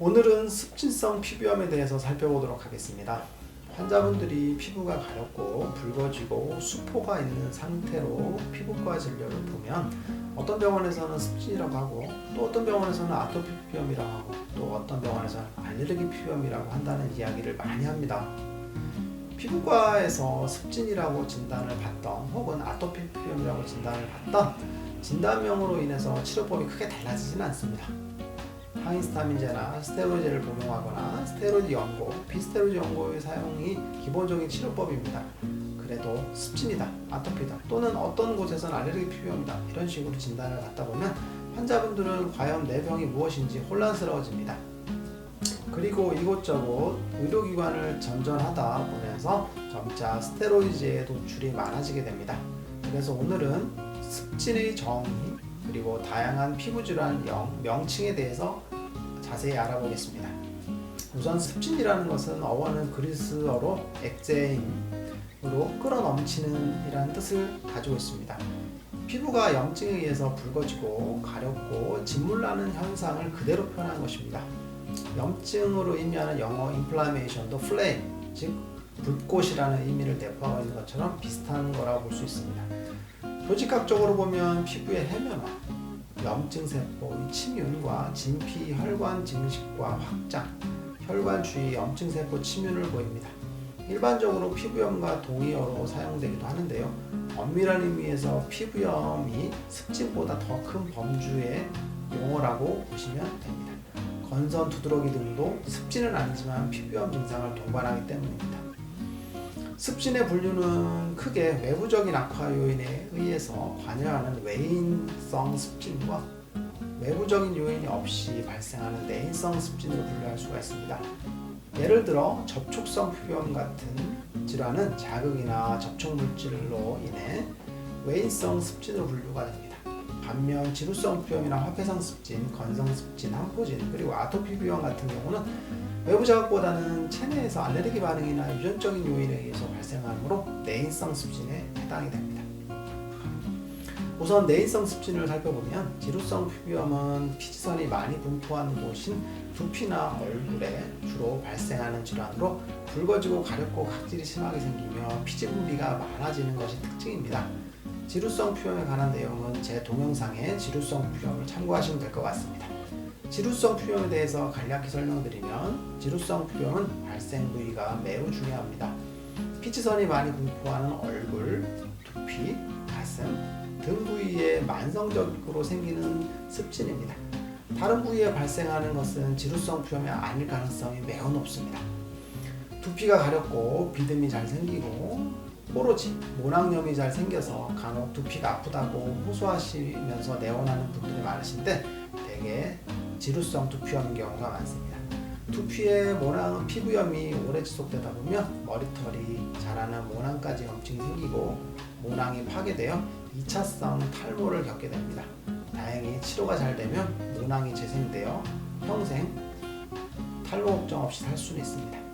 오늘은 습진성 피부염에 대해서 살펴보도록 하겠습니다. 환자분들이 피부가 가렵고 붉어지고 수포가 있는 상태로 피부과 진료를 보면 어떤 병원에서는 습진이라고 하고 또 어떤 병원에서는 아토피 피부염이라고 하고 또 어떤 병원에서는 알레르기 피부염이라고 한다는 이야기를 많이 합니다. 피부과에서 습진이라고 진단을 받던 혹은 아토피 피부염이라고 진단을 받던 진단명으로 인해서 치료법이 크게 달라지진 않습니다. 항히스타민제나 스테로이드를 복용하거나 스테로이드 연고, 비스테로이드 연고의 사용이 기본적인 치료법입니다. 그래도 습진이다, 아토피다, 또는 어떤 곳에서는 알레르기 피부염이다 이런 식으로 진단을 받다 보면 환자분들은 과연 내 병이 무엇인지 혼란스러워집니다. 그리고 이곳저곳 의료기관을 전전하다 보면서 점차 스테로이드의 노출이 많아지게 됩니다. 그래서 오늘은 습진의 정의 그리고 다양한 피부 질환 영, 명칭에 대해서 자세히 알아보겠습니다. 우선 습진이라는 것은 어원은 그리스어로 엑제임으로 끌어넘치는 이라는 뜻을 가지고 있습니다. 피부가 염증에 의해서 붉어지고 가렵고 진물나는 현상을 그대로 표현한 것입니다. 염증으로 의미하는 영어 inflammation도 flame, 즉 불꽃이라는 의미를 내포하고 있는 것처럼 비슷한 거라고 볼 수 있습니다. 조직학적으로 보면 피부의 해면화, 염증 세포의 침윤과 진피 혈관 증식과 확장, 혈관 주위 염증 세포 침윤을 보입니다. 일반적으로 피부염과 동의어로 사용되기도 하는데요. 엄밀한 의미에서 피부염이 습진보다 더 큰 범주의 용어라고 보시면 됩니다. 건선, 두드러기 등도 습진은 아니지만 피부염 증상을 동반하기 때문입니다. 습진의 분류는 크게 외부적인 악화 요인에 의해서 관여하는 외인성 습진과 외부적인 요인이 없이 발생하는 내인성 습진으로 분류할 수가 있습니다. 예를 들어 접촉성 피부염 같은 질환은 자극이나 접촉 물질로 인해 외인성 습진으로 분류가 됩니다. 반면 지루성 피부염이나 화폐성 습진, 건성 습진, 항포진 그리고 아토피 비염 같은 경우는 외부 자극보다는 체내에서 알레르기 반응이나 유전적인 요인에 의해서 발생하므로 내인성 습진에 해당이 됩니다. 우선 내인성 습진을 살펴보면 지루성 피부염은 피지선이 많이 분포한 곳인 두피나 얼굴에 주로 발생하는 질환으로 붉어지고 가렵고 각질이 심하게 생기며 피지 분비가 많아지는 것이 특징입니다. 지루성 피부염에 관한 내용은 제 동영상에 지루성 피부염을 참고하시면 될 것 같습니다. 지루성 피부염에 대해서 간략히 설명드리면 지루성 피부염은 발생 부위가 매우 중요합니다. 피지선이 많이 분포하는 얼굴, 두피, 가슴 등 부위에 만성적으로 생기는 습진입니다. 다른 부위에 발생하는 것은 지루성 피부염이 아닐 가능성이 매우 높습니다. 두피가 가렵고 비듬이 잘 생기고 뽀로지, 모낭염이 잘 생겨서 간혹 두피가 아프다고 호소하시면서 내원하는 분들이 많으신데 대개 지루성 두피염인 경우가 많습니다. 두피에 모낭 피부염이 오래 지속되다 보면 머리털이 자라는 모낭까지 염증이 생기고 모낭이 파괴되어 2차성 탈모를 겪게 됩니다. 다행히 치료가 잘 되면 모낭이 재생되어 평생 탈모 걱정 없이 살 수는 있습니다.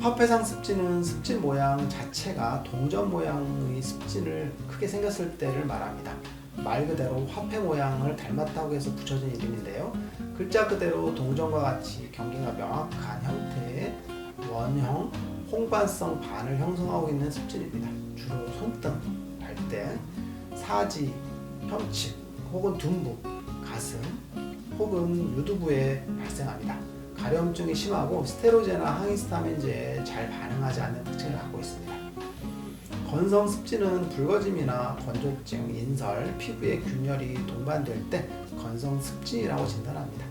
화폐상 습진은 습진 모양 자체가 동전 모양의 습진을 크게 생겼을 때를 말합니다. 말 그대로 화폐 모양을 닮았다고 해서 붙여진 이름인데요. 글자 그대로 동전과 같이 경계가 명확한 형태의 원형 홍반성 반을 형성하고 있는 습진입니다. 주로 손등, 발대, 사지, 혐측 혹은 둔부, 가슴 혹은 유두부에 발생합니다. 가려움증이 심하고 스테로제나 항히스타민제에 잘 반응하지 않는 특징을 갖고 있습니다. 건성 습진은 붉어짐이나 건조증, 인설, 피부에 균열이 동반될 때 건성 습진이라고 진단합니다.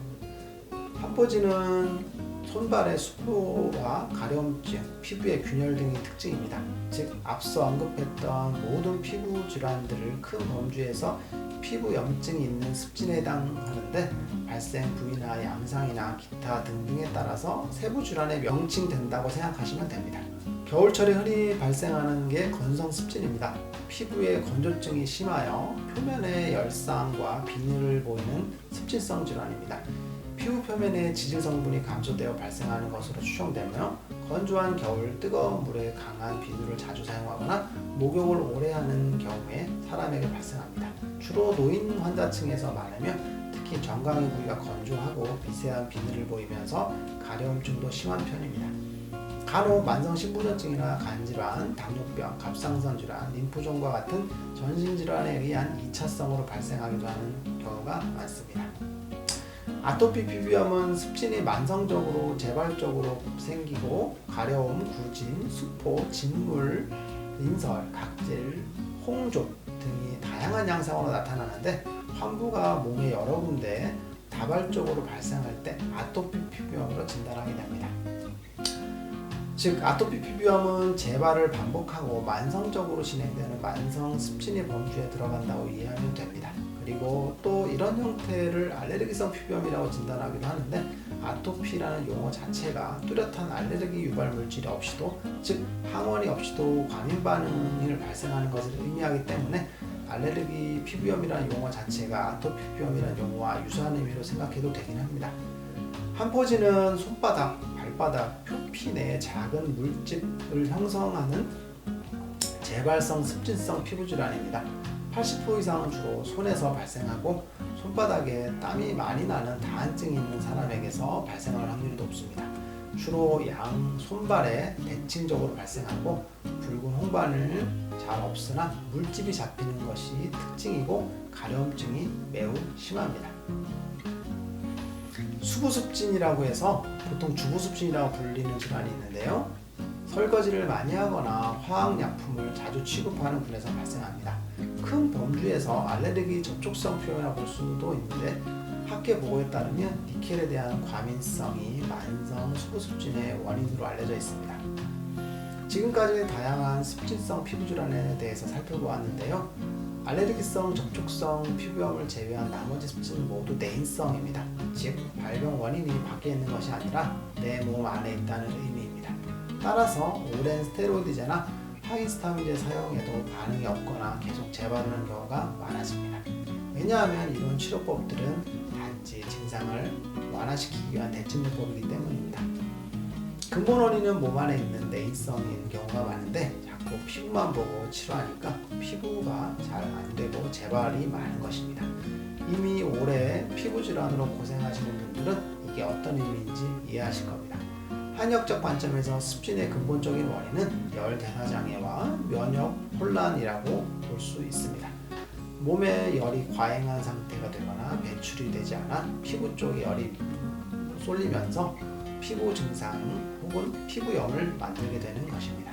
한포진은 손발의 수포와 가려움증, 피부의 균열 등이 특징입니다. 즉 앞서 언급했던 모든 피부 질환들을 큰 범주에서 피부 염증이 있는 습진에 해당하는데 발생 부위나 양상이나 기타 등등에 따라서 세부 질환에 명칭된다고 생각하시면 됩니다. 겨울철에 흔히 발생하는 게 건성 습진입니다. 피부에 건조증이 심하여 표면에 열상과 비늘을 보이는 습진성 질환입니다. 피부 표면에 지질 성분이 감소되어 발생하는 것으로 추정되며 건조한 겨울 뜨거운 물에 강한 비누를 자주 사용하거나 목욕을 오래 하는 경우에 사람에게 발생합니다. 주로 노인 환자층에서 많으며 특히 정강이 부위가 건조하고 미세한 비늘을 보이면서 가려움증도 심한 편입니다. 간혹 만성 신부전증이나 간질환, 당뇨병, 갑상선 질환, 림프종과 같은 전신 질환에 의한 2차성으로 발생하기도 하는 경우가. 아토피 피부염은 습진이 만성적으로 재발적으로 생기고 가려움, 구진, 수포, 진물, 인설, 각질, 홍조 등이 다양한 양상으로 나타나는데 환부가 몸의 여러 군데 다발적으로 발생할 때 아토피 피부염으로 진단하게 됩니다. 즉 아토피 피부염은 재발을 반복하고 만성적으로 진행되는 만성 습진의 범주에 들어간다고 이해하면 됩니다. 그리고 또 이런 형태를 알레르기성 피부염이라고 진단하기도 하는데 아토피라는 용어 자체가 뚜렷한 알레르기 유발 물질이 없이도 즉 항원이 없이도 과민 반응을 발생하는 것을 의미하기 때문에 알레르기 피부염이라는 용어 자체가 아토피 피부염이라는 용어와 유사한 의미로 생각해도 되긴 합니다. 한포지는 손바닥, 발바닥, 표피 내에 작은 물집을 형성하는 재발성 습진성 피부 질환입니다. 80% 이상은 주로 손에서 발생하고 손바닥에 땀이 많이 나는 다한증이 있는 사람에게서 발생할 확률이 높습니다. 주로 양 손발에 대칭적으로 발생하고 붉은 홍반을 잘 없으나 물집이 잡히는 것이 특징이고 가려움증이 매우 심합니다. 수부습진이라고 해서 보통 주부습진이라고 불리는 질환이 있는데요. 설거지를 많이 하거나 화학약품을 자주 취급하는 분에서 발생합니다. 큰 범주에서 알레르기 접촉성 표현이라 볼 수도 있는데 학계 보고에 따르면 니켈에 대한 과민성이 만성 수부습진의 원인으로 알려져 있습니다. 지금까지 다양한 습진성 피부 질환에 대해서 살펴보았는데요. 알레르기성 접촉성 피부염을 제외한 나머지 습진은 모두 내인성입니다. 즉 발병 원인이 밖에 있는 것이 아니라 내 몸 안에 있다는 의미입니다. 따라서 오랜 스테로이드제나 하이스타민제 사용에도 반응이 없거나 계속 재발하는 경우가 많아집니다. 왜냐하면 이런 치료법들은 단지 증상을 완화시키기 위한 대증요법이기 때문입니다. 근본 원인은 몸 안에 있는 내인성인 경우가 많은데 자꾸 피부만 보고 치료하니까 피부가 잘 안 되고 재발이 많은 것입니다. 이미 오래 피부 질환으로 고생하시는 분들은 이게 어떤 의미인지 이해하실 겁니다. 한의학적 관점에서 습진의 근본적인 원인은 열 대사 장애와 면역 혼란이라고 볼 수 있습니다. 몸에 열이 과잉한 상태가 되거나 배출이 되지 않아 피부 쪽에 열이 쏠리면서 피부 증상 혹은 피부염을 만들게 되는 것입니다.